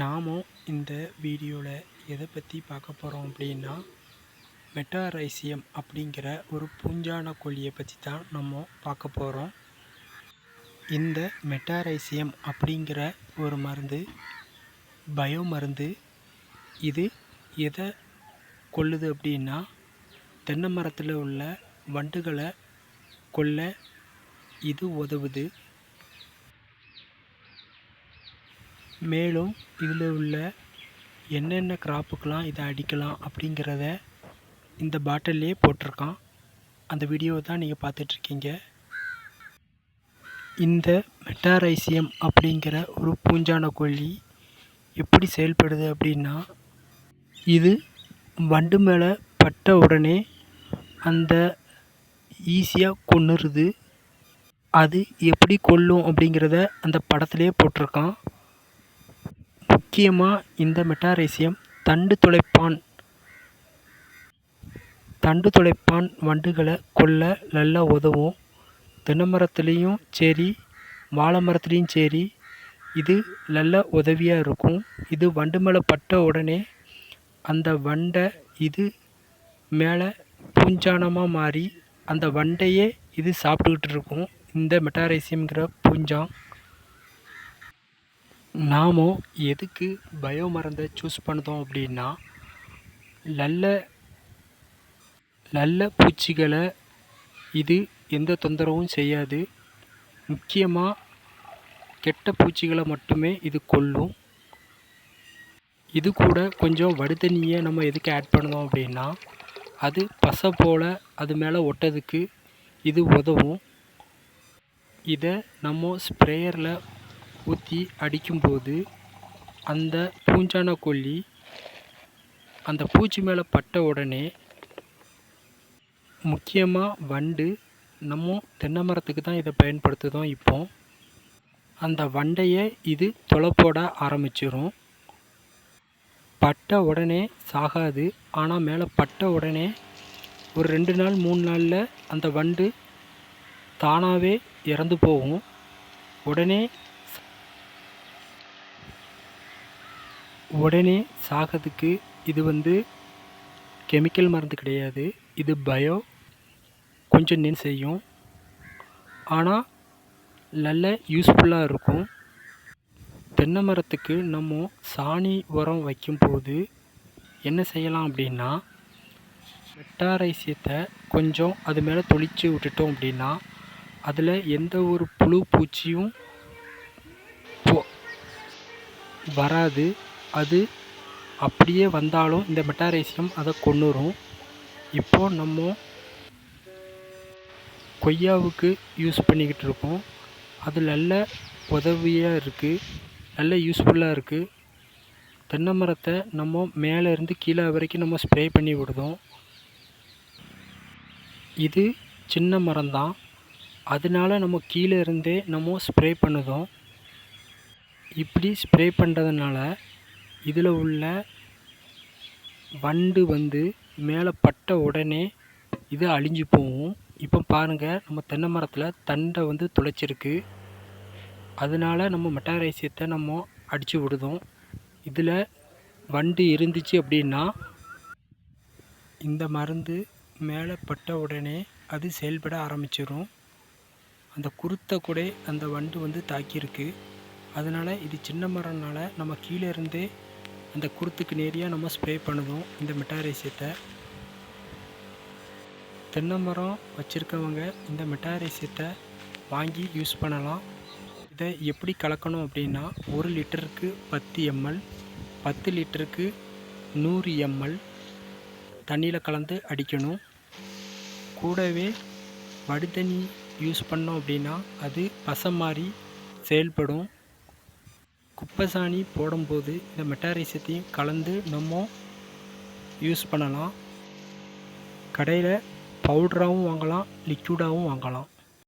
நாமும் இந்த வீடியோவில் எதை பற்றி பார்க்க போகிறோம் அப்படின்னா மெட்டாரைசியம் அப்படிங்கிற ஒரு பூஞ்சான கொல்லியை பற்றி தான் நம்ம பார்க்க போகிறோம் இந்த மெட்டாரைசியம் அப்படிங்கிற ஒரு மருந்து பயோ மருந்து இது எதை கொல்லுது அப்படின்னா தென்னை மரத்தில் உள்ள வண்டுகளை கொல்ல இது உதவுது. மேலும் இதில் உள்ள என்னென்ன கிராப்புக்கெலாம் இதை அடிக்கலாம் அப்படிங்கிறத இந்த பாட்டிலே போட்டிருக்கான். அந்த வீடியோவை தான் நீங்கள் பார்த்துட்ருக்கீங்க. இந்த மெட்டாரைசியம் அப்படிங்கிற ஒரு பூஞ்சான கொல்லி எப்படி செயல்படுது அப்படின்னா இது வண்டு மேலே பட்ட உடனே அந்த ஈஸியாக கொன்னுருது. அது எப்படி கொல்லும் அப்படிங்கிறத அந்த படத்துலேயே போட்டிருக்கான். முக்கியமாக இந்த மெட்டாரைசியம் தண்டு துளைப்பான். தண்டு துளைப்பான் வண்டுகளை கொல்ல நல்லா உதவும். தென்னை மரத்துலேயும் சரி வாழை மரத்துலேயும் சரி இது நல்ல உதவியாக இருக்கும். இது வண்டு மேலே பட்ட உடனே அந்த வண்டை இது மேலே பூஞ்சானமாக மாறி அந்த வண்டையே இது சாப்பிட்டுக்கிட்டு இருக்கும். இந்த மெட்டாரைசியம்ங்கிற பூஞ்சான் நாம் எதுக்கு பயோ மருந்தை சூஸ் பண்ணுறோம் அப்படின்னா நல்ல நல்ல பூச்சிகளை இது எந்த தொந்தரவும் செய்யாது. முக்கியமாக கெட்ட பூச்சிகளை மட்டுமே இது கொல்லும். இது கூட கொஞ்சம் வடுதண்ணியை நம்ம எதுக்கு ஆட் பண்ணோம் அப்படின்னா அது பசை போல் அது மேலே ஒட்டதுக்கு இது உதவும். இதை நம்ம ஸ்ப்ரேயரில் ஊற்றி அடிக்கும்போது அந்த பூஞ்சான கொல்லி அந்த பூச்சி மேலே பட்ட உடனே முக்கியமாக வண்டு நம்ம தென்னை மரத்துக்கு தான் இதை பயன்படுத்துதோம் இப்போ. அந்த வண்டையை இது தொலை போட ஆரம்பிச்சிரும். பட்ட உடனே சாகாது. ஆனால் மேலே பட்ட உடனே ஒரு ரெண்டு நாள் மூணு நாளில் அந்த வண்டு தானாகவே இறந்து போகும். உடனே உடனே சாகிறதுக்கு இது வந்து கெமிக்கல் மருந்து கிடையாது. இது பயோ கொஞ்சம் நின் செய்யும். ஆனால் நல்ல யூஸ்ஃபுல்லாக இருக்கும். தென்னை மரத்துக்கு நம்ம சாணி உரம் வைக்கும்போது என்ன செய்யலாம் அப்படின்னா மெட்டாரைசியத்தை கொஞ்சம் அது மேலே தொளிச்சு விட்டுட்டோம் அப்படின்னா அதில் எந்த ஒரு புழு பூச்சியும் வராது. அது அப்படியே வந்தாலும் இந்த மெட்டாரைசியம் அதை கொண்டுரும் இப்போது நம்ம கொய்யாவுக்கு யூஸ் பண்ணிக்கிட்டு இருக்கோம். அது நல்ல உதவியாக இருக்குது நல்ல யூஸ்ஃபுல்லாக இருக்குது தென்னை மரத்தை நம்ம மேலேருந்து கீழே வரைக்கும் நம்ம ஸ்ப்ரே பண்ணி விடுதோம் இது சின்ன மரம்தான். அதனால நம்ம கீழே இருந்தே நம்ம ஸ்ப்ரே பண்ணுதோம் இப்படி ஸ்ப்ரே பண்ணுறதுனால இதில் உள்ள வண்டு வந்து மேலே பட்ட உடனே இது அழிஞ்சு போகும். இப்போ பாருங்கள் நம்ம தென்னை மரத்தில் தண்டை வந்து துளைச்சிருக்கு. அதனால் நம்ம மெட்டாரைசியத்தை நம்ம அடித்து விடுதோம். இதில் வண்டு இருந்துச்சு அப்படின்னா இந்த மருந்து மேலே பட்ட உடனே அது செயல்பட ஆரம்பிச்சிடும் அந்த குருத்தை கூட அந்த வண்டு வந்து தாக்கியிருக்கு. அதனால் இது சின்ன மரம்னால நம்ம கீழே இருந்தே அந்த குருத்துக்கு நேரியாக நம்ம ஸ்ப்ரே பண்ணுவோம் இந்த மெட்டாரைசியத்தை தென்னை மரம் வச்சுருக்கவங்க இந்த மெட்டாரைசியத்தை வாங்கி யூஸ் பண்ணலாம். இதை எப்படி கலக்கணும் அப்படின்னா ஒரு லிட்டருக்கு பத்து எம்எல் பத்து லிட்டருக்கு நூறு எம்எல் தண்ணியில் கலந்து அடிக்கணும். கூடவே வடி யூஸ் பண்ணோம் அப்படின்னா அது பசை மாதிரி செயல்படும். குப்பை சாணி போடும்போது இந்த மெட்டாரிசத்தையும் கலந்து நம்ம யூஸ் பண்ணலாம். கடையில் பவுட்ராகவும் வாங்கலாம் லிக்விடாகவும் வாங்கலாம்.